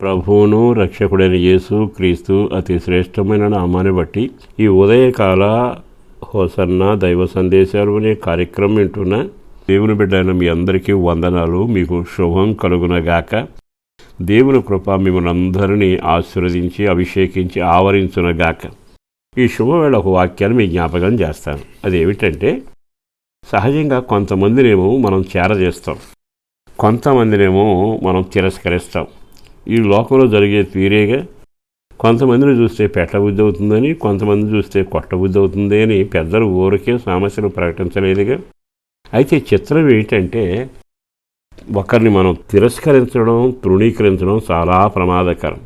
ప్రభువును రక్షకుడైన యేసు క్రీస్తు అతి శ్రేష్టమైన నామాన్ని బట్టి ఈ ఉదయకాల హోసన్న దైవ సందేశాలు అనే కార్యక్రమం వింటున్న దేవుని బిడ్డైన మీ అందరికీ వందనాలు. మీకు శుభం కలుగునగాక. దేవుని కృప మిమ్మల్ని అందరినీ ఆశీర్వదించి అభిషేకించి ఆవరించునగాక. ఈ శుభవేళ ఒక వాక్యాన్ని మీ జ్ఞాపకం చేస్తాను. అదేమిటంటే సహజంగా కొంతమందినేమో మనం చేరజేస్తాం. కొంతమందినేమో మనం తిరస్కరిస్తాం. ఈ లోకంలో జరిగే తీరేగా కొంతమందిని చూస్తే పెట్టబుద్ధి అవుతుందని కొంతమంది చూస్తే కొట్టబుద్ధి అవుతుంది అని పెద్దలు ఊరికే సమస్యలు ప్రకటించలేదుగా. అయితే చిత్రం ఏంటంటే ఒకరిని మనం తిరస్కరించడం తృణీకరించడం చాలా ప్రమాదకరం.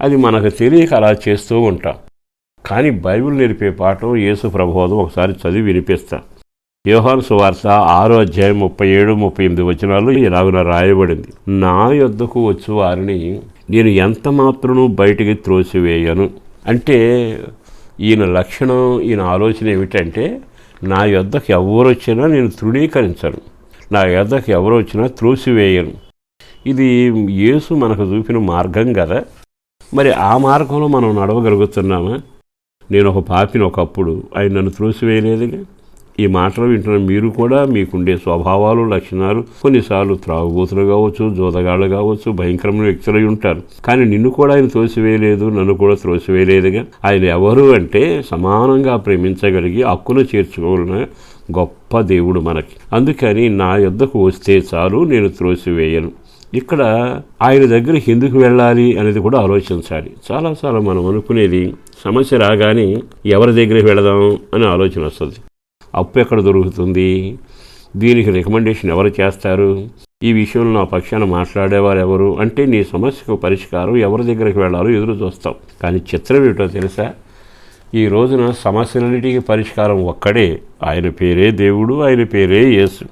అది మనకు తెలియక అలా చేస్తూ ఉంటాం. కానీ బైబిల్ నేర్పే పాఠం యేసు ప్రబోధం ఒకసారి చదివి వినిపిస్తాను యోహాను సువార్త ఆరో అధ్యాయం ముప్పై ఏడు ముప్పై ఎనిమిది వచనాలు ఇలాగున రాయబడింది. నా యొద్దకు వచ్చు వారిని నేను ఎంత మాత్రము బయటికి త్రోసివేయను. అంటే ఈయన లక్షణం ఈయన ఆలోచన ఏమిటంటే నా యొద్దకు ఎవరు వచ్చినా నేను తృణీకరించను. నా యొద్దకు ఎవరు వచ్చినా త్రోసివేయను. ఇది యేసు మనకు చూపిన మార్గం కదా. మరి ఆ మార్గంలో మనం నడవగలుగుతున్నామా? నేను ఒక పాపిని ఒకప్పుడు ఆయన నన్ను త్రోసివేయలేదుగా? ఈ మాటలు వింటున్న మీరు కూడా మీకుండే స్వభావాలు లక్షణాలు కొన్నిసార్లు త్రాగుబోతులు కావచ్చు జోదగాళ్ళు కావచ్చు భయంకరమైన వ్యక్తులై ఉంటారు. కానీ నిన్ను కూడా ఆయన త్రోసివేయలేదు నన్ను కూడా త్రోసివేయలేదుగా. ఆయన ఎవరు అంటే సమానంగా ప్రేమించగలిగి హక్కును చేర్చుకోవాలన్న గొప్ప దేవుడు మనకి. అందుకని నా యొద్దకు వస్తే చాలు నేను త్రోసివేయను. ఇక్కడ ఆయన దగ్గరికి ఎందుకు వెళ్ళాలి అనేది కూడా ఆలోచించాలి. చాలాసార్లు మనం అనుకునేది సమస్య రాగానే ఎవరి దగ్గరికి వెళదాం అని ఆలోచన వస్తుంది. అప్పు ఎక్కడ దొరుకుతుంది? దీనికి రికమెండేషన్ ఎవరు చేస్తారు? ఈ విషయంలో నా పక్షాన మాట్లాడేవారు ఎవరు అంటే నీ సమస్యకు పరిష్కారం ఎవరి దగ్గరికి వెళ్ళాలో ఎదురు చూస్తాం. కానీ చిత్రం ఏమిటో తెలుసా? ఈ రోజున సమస్యలన్నిటికీ పరిష్కారం ఒక్కడే. ఆయన పేరే దేవుడు ఆయన పేరే యేసు.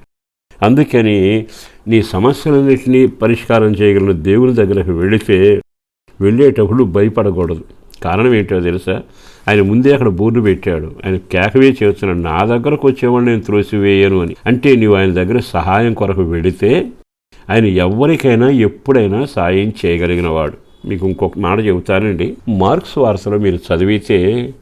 అందుకని నీ సమస్యలన్నింటినీ పరిష్కారం చేయగలిగిన దేవుని దగ్గరకు వెళితే వెళ్ళేటప్పుడు భయపడకూడదు. కారణం ఏంటో తెలుసా? ఆయన ముందే అక్కడ బోర్డు పెట్టాడు. ఆయన కేకవే చేస్తున్నాడు నా దగ్గరకు వచ్చేవాడు నేను త్రోసివేయను అని. అంటే నువ్వు ఆయన దగ్గర సహాయం కొరకు వెడితే ఆయన ఎవరికైనా ఎప్పుడైనా సాయం చేయగలిగిన వాడు మీకు ఇంకొక మాట చెబుతానండి. మార్క్స్ వారసలో మీరు చదివితే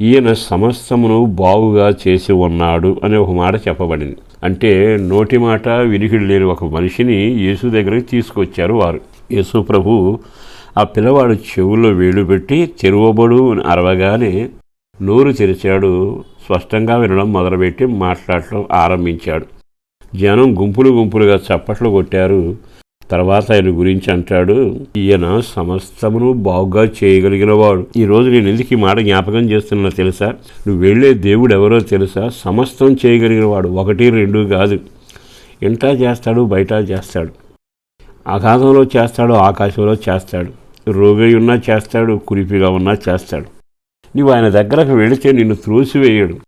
ఈయన సమస్తమును బాగుగా చేసి ఉన్నాడు అనే ఒక మాట చెప్పబడింది. అంటే నోటి మాట వినికిడి లేని ఒక మనిషిని యేసు దగ్గరికి తీసుకొచ్చారు వారు. యేసు ప్రభు ఆ పిల్లవాడు చెవుల్లో వేలు పెట్టి తెరవబడు అని అరవగానే నోరు తెరిచాడు. స్పష్టంగా వినడం మొదలుపెట్టి మాట్లాడటం ఆరంభించాడు. జనం గుంపులు గుంపులుగా చప్పట్లు కొట్టారు. తర్వాత ఆయన గురించి అంటాడు ఈయన సమస్తమును బాగుగా చేయగలిగినవాడు. ఈరోజు ఈ రోజు నేను ఎందుకు ఈ మాట జ్ఞాపకం చేస్తున్నా తెలుసా? నువ్వు వెళ్ళే దేవుడు ఎవరో తెలుసా? సమస్తం చేయగలిగినవాడు. ఒకటి రెండు కాదు. ఇంటా చేస్తాడు బయట చేస్తాడు. ఆకాశంలో చేస్తాడు ఆకాశంలో చేస్తాడు. రోగై ఉన్నా చేస్తాడు కురిపిగా ఉన్నా చేస్తాడు. నువ్వు ఆయన దగ్గరకు వెళితే నిన్ను త్రోసివేయడు.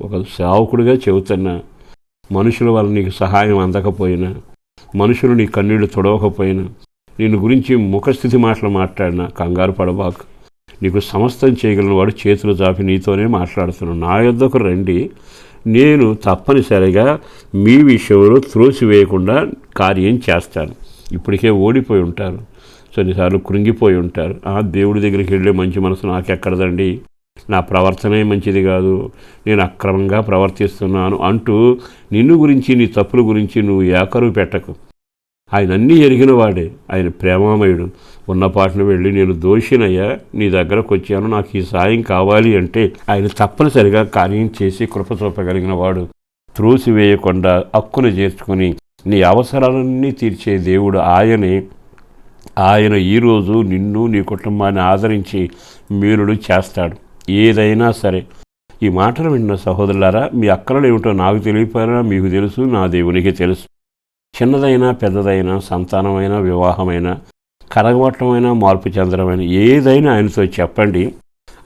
ఒక సేవకుడిగా చెబుతున్నా మనుషుల వల్ల నీకు సహాయం అందకపోయినా మనుషులు నీ కన్నీళ్ళు తొడవకపోయినా నిన్ను గురించి ముఖస్థితి మాటలు మాట్లాడినా కంగారు పడబాకు. నీకు సమస్తం చేయగలిగిన వాడు చేతులు చాపి నీతోనే మాట్లాడుతున్నాను నా యొద్దకు రండి. నేను తప్పనిసరిగా మీ విషయంలో త్రోసివేయకుండా కార్యం చేస్తాను. ఇప్పటికే ఓడిపోయి ఉంటారు. కొన్నిసార్లు కృంగిపోయి ఉంటారు. ఆ దేవుడి దగ్గరికి వెళ్ళే మంచి మనసు నాకెక్కడదండి? నా ప్రవర్తనే మంచిది కాదు. నేను అక్రమంగా ప్రవర్తిస్తున్నాను అంటూ నిన్ను గురించి నీ తప్పుల గురించి నువ్వు ఏకరువు పెట్టకు. ఆయన అన్నీ ఎరిగిన వాడే. ఆయన ప్రేమామయుడు. ఉన్నపాటును వెళ్ళి నేను దోషినయ్యా నీ దగ్గరకు వచ్చాను. నాకు ఈ సాయం కావాలి అంటే ఆయన తప్పనిసరిగా కార్యం చేసి కృప చూపగలిగిన వాడు. త్రోసివేయకుండా హక్కును చేర్చుకొని నీ అవసరాలన్నీ తీర్చే దేవుడు ఆయనే. ఆయన ఈరోజు నిన్ను నీ కుటుంబాన్ని ఆదరించి మీరుడు చేస్తాడు. ఏదైనా సరే. ఈ మాటలు విన్న సహోదరులారా మీ అక్కలు ఏమిటో నాకు తెలియపోయినా మీకు తెలుసు నా దేవునికి తెలుసు. చిన్నదైనా పెద్దదైనా సంతానమైన వివాహమైన కరగవటమైన మార్పు చెందడమైనా ఏదైనా ఆయనతో చెప్పండి.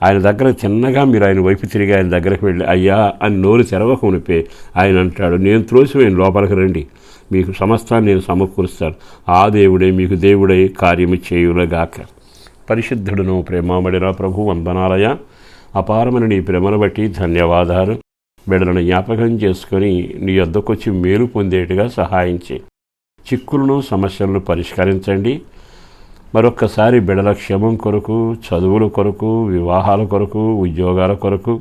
ఆయన దగ్గర చిన్నగా మీరు ఆయన వైపు తిరిగి ఆయన దగ్గరకు వెళ్ళి అయ్యా అని నోరు తెరవక ఉనిపే ఆయన అంటాడు. నేను త్రోసివేయను లోపలికి రండి. మీకు సమస్తాన్ని నేను సమకూరుస్తాను. ఆ దేవుడే మీకు దేవుడై కార్యము చేయులగాక పరిశుద్ధుడును ప్రేమామడిన ప్రభు వందనాలయ. అపారమైన నీ ప్రేమను బట్టి ధన్యవాదాలు. బిడ్డలను జ్ఞాపకం చేసుకొని నీ వద్దకొచ్చి మేలు పొందేట్టుగా సహాయించే చిక్కులను సమస్యలను పరిష్కరించండి. మరొక్కసారి బిడల క్షేమం కొరకు చదువుల కొరకు వివాహాల కొరకు ఉద్యోగాల కొరకు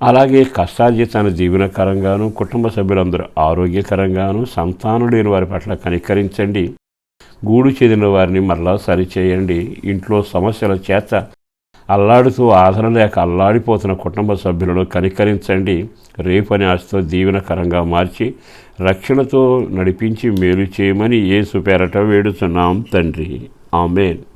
అలాగే కష్టార్జితాన్ని జీవనకరంగాను కుటుంబ సభ్యులందరూ ఆరోగ్యకరంగాను సంతానం లేని వారి పట్ల కనికరించండి. గూడు చెదిన వారిని మరలా సరిచేయండి. ఇంట్లో సమస్యల చేత అల్లాడుతూ ఆదరణ లేక అల్లాడిపోతున్న కుటుంబ సభ్యులను కనికరించండి. రేపని ఆశతో దీవెనకరంగా మార్చి రక్షణతో నడిపించి మేలు చేయమని ఏ సుపేరట వేడుచున్నాం తండ్రి. Amen.